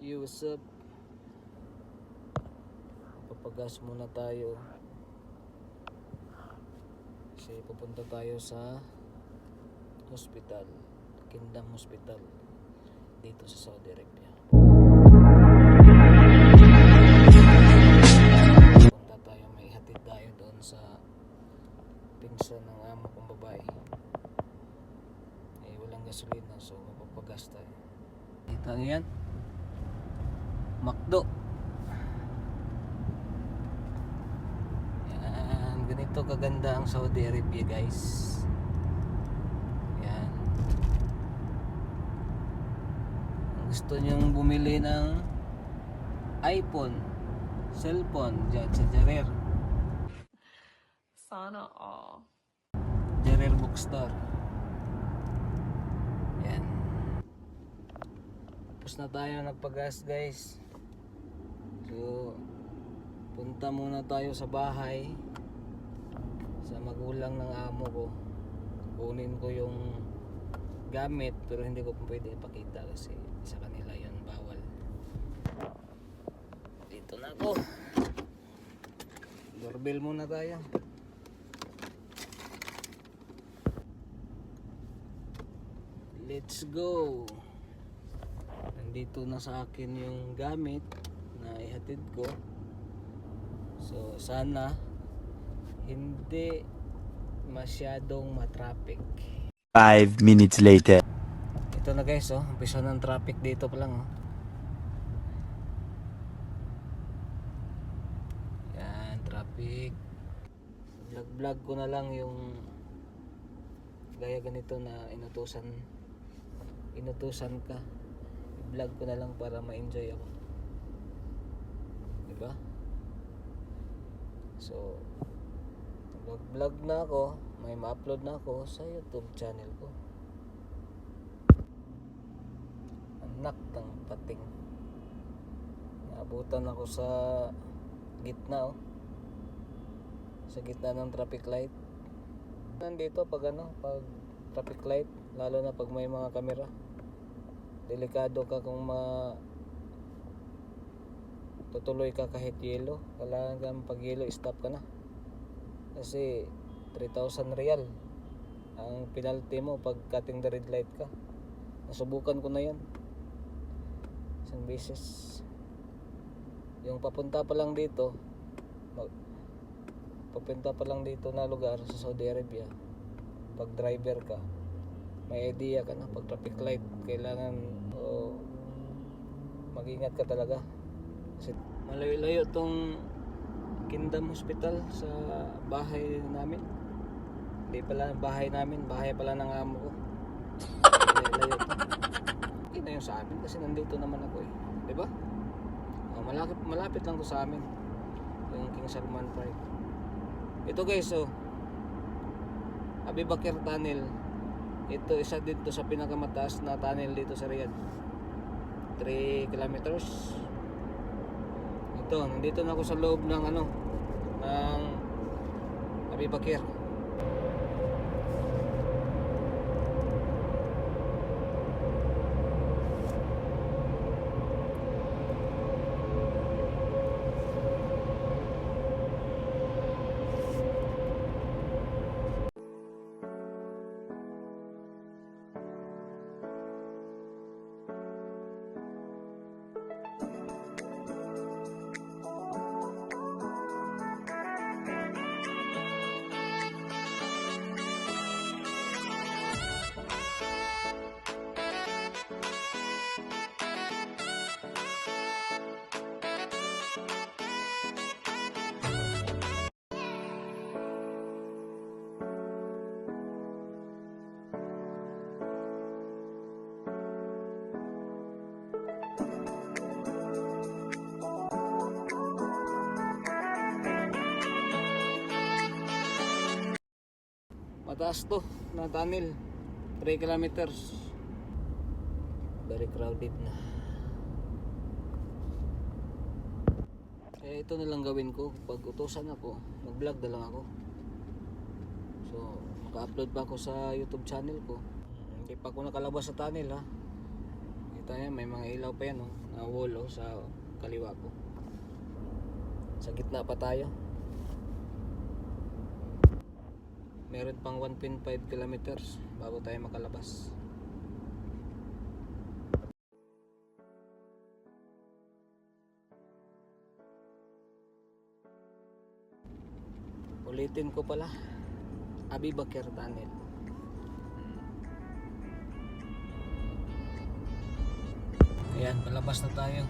Yo, what's up? Papagas muna tayo. Kasi pupunta tayo sa hospital. Kingdom Hospital. Dito sa Saudi Arabia. Punta tayo, may hatid tayo doon sa pinsan ng amo kong babae. Eh, walang gasolina, so mapapagas tayo. Kita niyo yan? Makdo. Yan, ganito kaganda ang Saudi Arabia guys. Yan. Gusto nyong bumili ng iPhone, cellphone, dyan sa Jarer. Sana all. Jarer Bookstore. Yan. Tapos na tayo nagpagas guys. So, punta muna tayo sa bahay sa magulang ng amo ko. Kunin ko yung gamit pero hindi ko pwede ipakita kasi sa kanila yon bawal. Dito na ako. Doorbell muna tayo. Let's go. Nandito na sa akin yung gamit na ihatid ko. So sana hindi masyadong matraffic. Five minutes later. Ito na guys, oh, umpisa ng traffic dito pa lang, oh. Yan, traffic. Vlog-vlog ko na lang yung gaya ganito na inutusan inutusan ka. I-vlog ko na lang para ma-enjoy ako. Diba? So, vlog-vlog na ako, may ma-upload na ako sa YouTube channel ko. anak ng pating naabutan ako sa gitna oh sa gitna ng traffic light nandito pag ano pag traffic light lalo na pag may mga kamera delikado ka kung ma tutuloy ka kahit yelo. Kailangan kang pag yelo stop ka na. Kasi 3,000 real ang penalty mo pag cutting the red light ka. Nasubukan ko na yan. Isang beses. Yung papunta pa lang dito mag, papunta pa lang dito na lugar sa Saudi Arabia pag driver ka may idea ka na pag traffic light kailangan oh, mag-ingat ka talaga kasi malayo-layo tong Kingdom Hospital sa bahay namin hindi pala bahay namin bahay pala ng amo ko malayo-layo to okay na yun sa amin kasi nandito naman ako eh. Di ba? Oh, malapit, malapit lang to sa amin. Yung King Salman Park. Ito guys, oh. Abi Bakir Tunnel. Ito isa dito sa pinakamataas na tunnel dito sa Riyadh. 3 kilometers. Ito, nandito na ako sa loob ng ano ng Abi Mataas to na tunnel. 3 kilometers. Very crowded na. Eh ito na lang gawin ko. Pag utosan ako, mag-vlog na lang ako. So, maka-upload pa ako sa YouTube channel ko. Hindi pa ako nakalabas sa tunnel ha. tayo, may mga ilaw pa yan oh, na wall oh, sa kaliwa ko. Sa gitna pa tayo. Meron pang 1.5 kilometers bago tayo makalabas. Ulitin ko pala. Abi Bakir Tunnel. Ayan, palabas na tayo.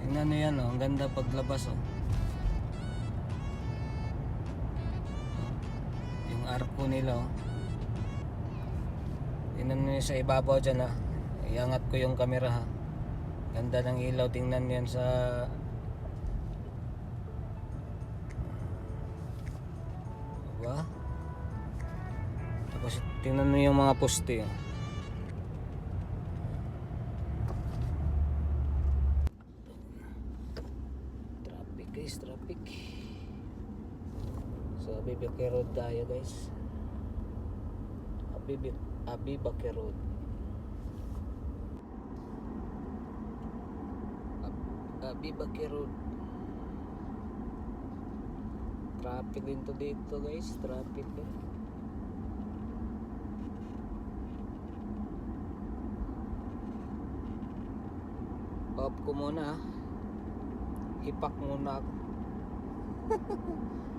Tingnan nyo yan, oh. ang ganda paglabas. Oh. Arko nila. Oh. Tingnan nyo sa ibabaw dyan. Ha. Iangat ko yung camera. Ha. Ganda ng ilaw. Tingnan yan sa... Diba? Tapos tingnan nyo yung mga poste. Oh. Traffic guys, traffic. So, Abibake Road tayo guys. Abibik, Abibake Road. Ab- Abibake Road. Traffic din to dito guys, traffic eh. Off ko muna ah hipak muna ako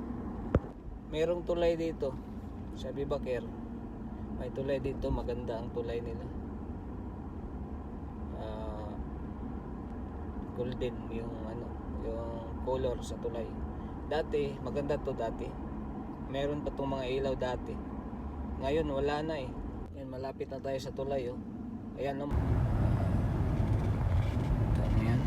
merong tulay dito sa Bibakir may tulay dito maganda ang tulay nila. Ah, golden yung ano yung color sa tulay. Dati maganda to dati. Meron pa tong mga ilaw dati. Ngayon wala na eh. Yan malapit na tayo sa tulay oh. Ayan oh ano yan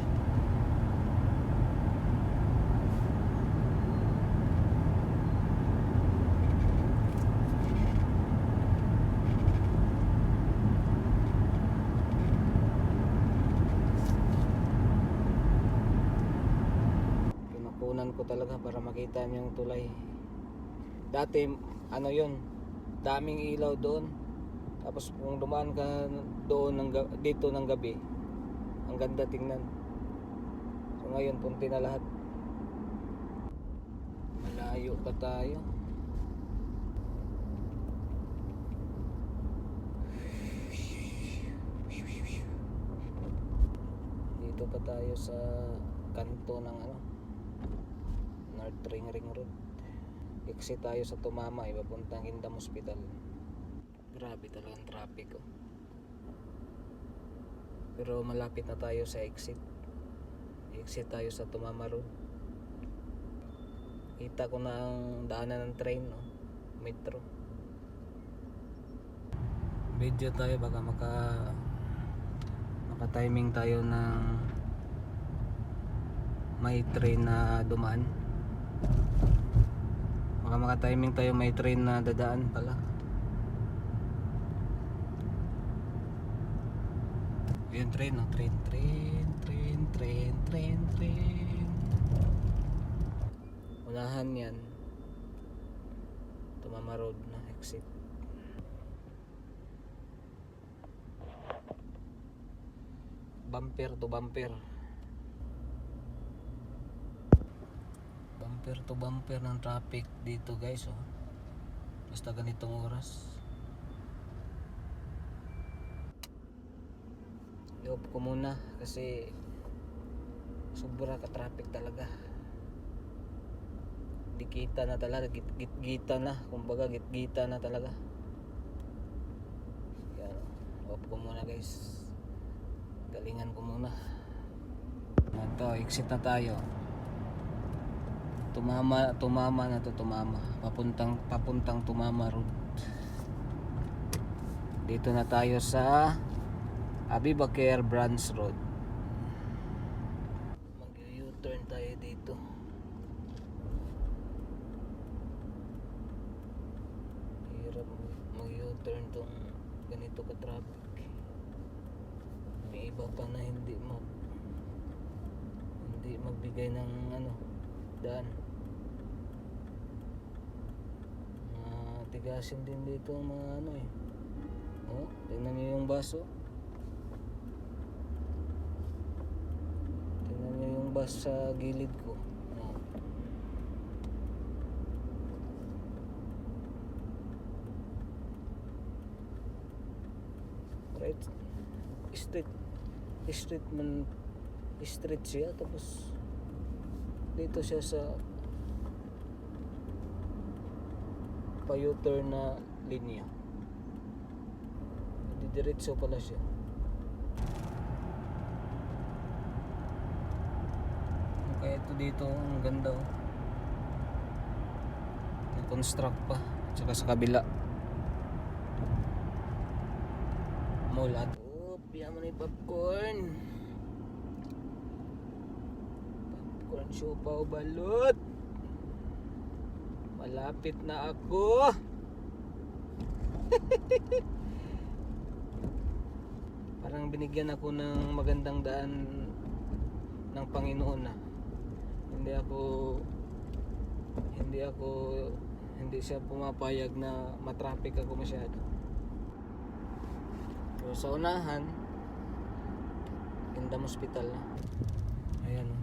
Pinukunan ko talaga para makita niyo yung tulay. Dati, ano yun, daming ilaw doon. Tapos kung dumaan ka doon ng, dito ng gabi, ang ganda tingnan. So ngayon, punti na lahat. Malayo pa tayo. Dito pa tayo sa kanto ng ano, North Ring Ring Road. Exit tayo sa Tumama, ipapuntang Indam Hospital. Grabe talagang traffic oh. Pero malapit na tayo sa exit. Exit tayo sa Tumama Road. Kita ko na ang daanan ng train, no? metro. Video tayo baka maka maka timing tayo ng may train na dumaan. Baka maka-timing tayo may train na dadaan pala. Ayun train, no? Train, train, train, train, train, train. Unahan yan. Tumama road na exit. Bumper to bumper. Bumper to bumper ng traffic dito guys oh. Basta ganitong oras. I-off ko muna kasi sobra ka traffic talaga. Di kita na talaga, git, git gita na, kumbaga git gita na talaga. Yan, off ko muna guys. Galingan ko muna. Ito, exit na tayo tumama tumama na to tumama. Papuntang papuntang tumama road dito na tayo sa Abibakir Branch Road. Mag U-turn tayo dito. Hirap mag U-turn tong ganito ka traffic may iba pa na hindi mag hindi magbigay ng ano daan matigasin din dito ang mga ano eh. Oh, tingnan nyo yung baso oh. tingnan nyo yung baso sa gilid ko. Oh. right. Street street man street siya tapos dito siya sa pa-U-turn na linya. Didiretso pala siya. Kaya ito dito, ang ganda oh. Na-construct pa. Tsaka sa kabila. Mall at oh, piyaman na yung popcorn. Popcorn sopa o balot. Malapit na ako. Parang binigyan ako ng magandang daan ng Panginoon na. Hindi ako hindi ako hindi siya pumapayag na matraffic ako masyado. Pero sa unahan, Gandam Hospital na. Ayan o.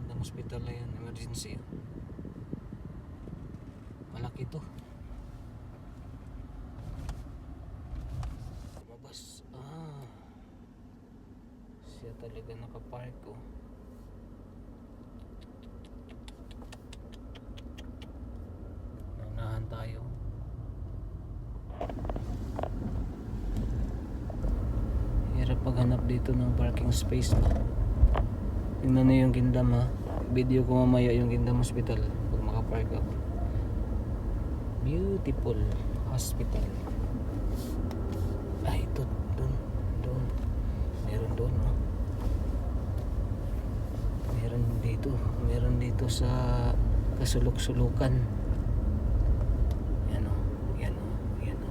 Gandam Hospital na yan, emergency. Malaki to. Lumabas. Ah. Siya talaga nakapark oh. Naunahan tayo. Hirap paghanap dito ng parking space? Tingnan na yung Gindam ha. Video ko mamaya yung Gindam Hospital pag makapark ako. Beautiful hospital. Ay, ito. Doon. Doon. Meron doon, no? Meron dito. Meron dito sa kasulok-sulukan. Yan, o. Yan, o. Yan, o.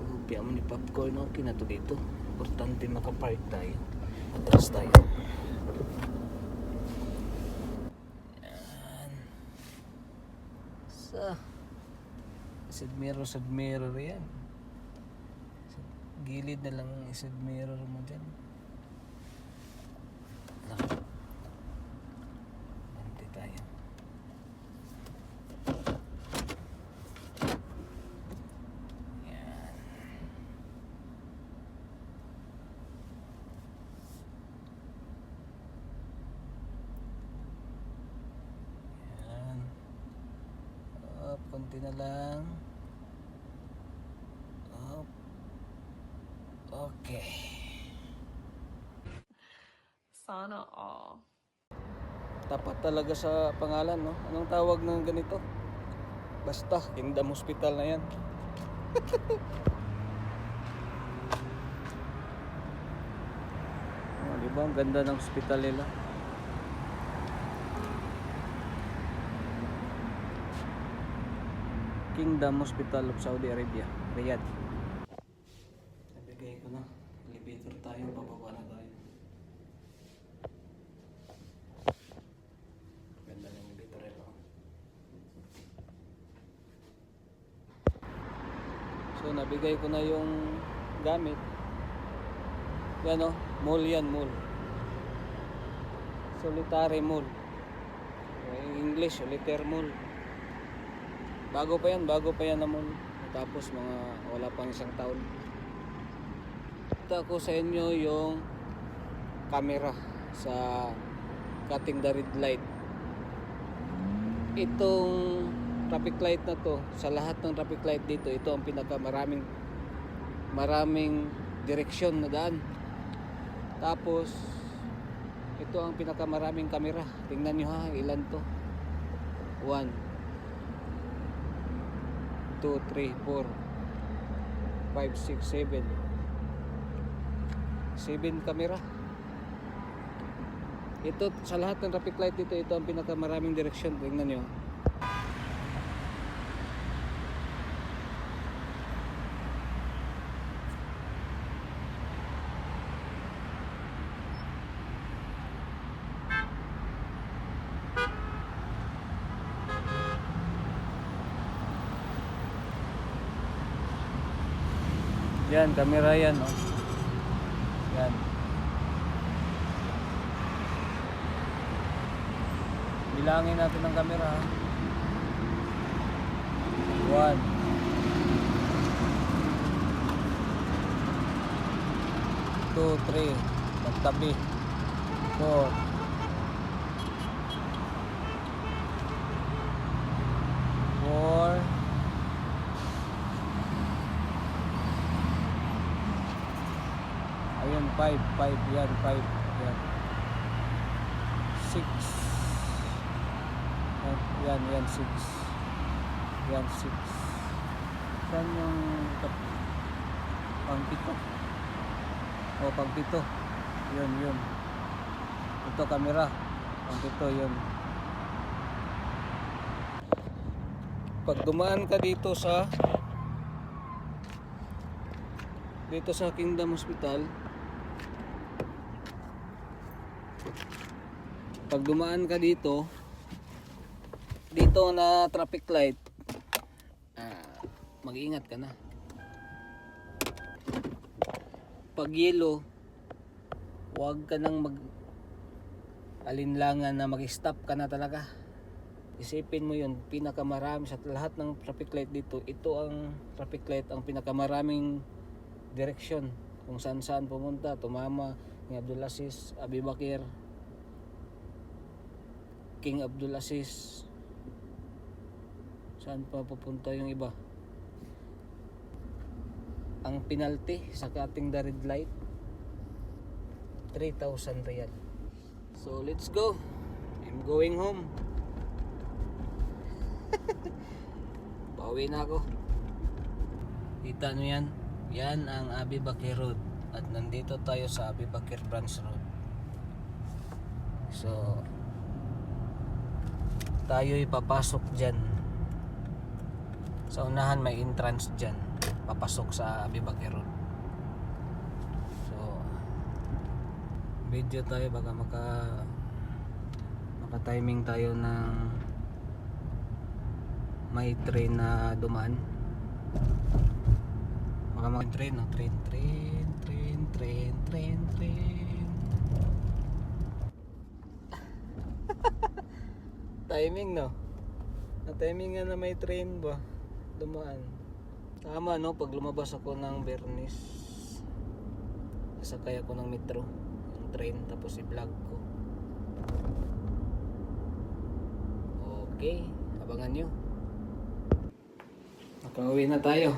Oh, Piya mo ni popcorn, okay na to dito. Importante makapark tayo. Atras tayo. Yan. Sa side mirror, side mirror yan. Gilid na lang ang mirror mo dyan. Lang. Ganti tayo. Yan. Yan. Up, konti na lang. Up. Okay. Sana all. Tapat talaga sa pangalan, no? Anong tawag ng ganito? Basta, Kingdom Hospital na yan. oh, di ba? Ang ganda ng hospital nila. Kingdom Hospital of Saudi Arabia, Riyadh. Nabigay ko na. Elevator tayo, bababa na tayo. Ganda ng elevator ito. So nabigay ko na yung gamit. Yan o, mall yan, mall. Solitary mall. In English, solitaire mall. Bago pa yan, bago pa yan na mall. Tapos mga wala pang isang taon. Ito ko sa inyo yung camera sa cutting the red light. Itong traffic light na to, sa lahat ng traffic light dito, ito ang pinaka maraming maraming direksyon na daan. Tapos ito ang pinaka maraming kamera. Tingnan nyo ha, ilan to? 1 2, 3, 4 5, 6, 7 7 kamera ito sa lahat ng traffic light dito ito ang pinakamaraming direksyon. Tingnan nyo yan kamera yan oh. Yan. Bilangin natin ang camera. ha. One. Two, three. Magtabi. Four. Four. Ayun, five. Five. Yan, five. Yan. Six. Yan, yan, yan, six. Yan, six. Saan yung pang pito? O, pang pito. Yun, yun. Ito, camera. Pang pito, yun. Pag dumaan ka dito sa dito sa Kingdom Hospital pag dumaan ka dito dito na traffic light ah, mag-ingat ka na. Pag yellow huwag ka nang mag alinlangan na mag-stop ka na talaga. Isipin mo yun pinakamarami sa lahat ng traffic light dito ito ang traffic light ang pinakamaraming direksyon kung saan saan pumunta. Tumama ni Abdul Aziz Abi Bakir King Abdul Aziz saan pa pupunta yung iba ang penalty sa cutting the red light 3,000 real so let's go I'm going home Pauwi na ako. Kita nyo yan? Yan ang Abi Bakir Road. At nandito tayo sa Abi Bakir Branch Road. So, tayo'y papasok dyan. Sa unahan may entrance dyan. Papasok sa Abi Bakir Road. So, video tayo baka maka maka-timing tayo ng may train na dumaan baka mag train no train train train train train train timing no? Na timing nga na may train ba? Dumaan. Tama no? Pag lumabas ako ng Bernis sakay ako ng metro yung train tapos i-vlog ko. Okay abangan nyo. Nakauwi na tayo.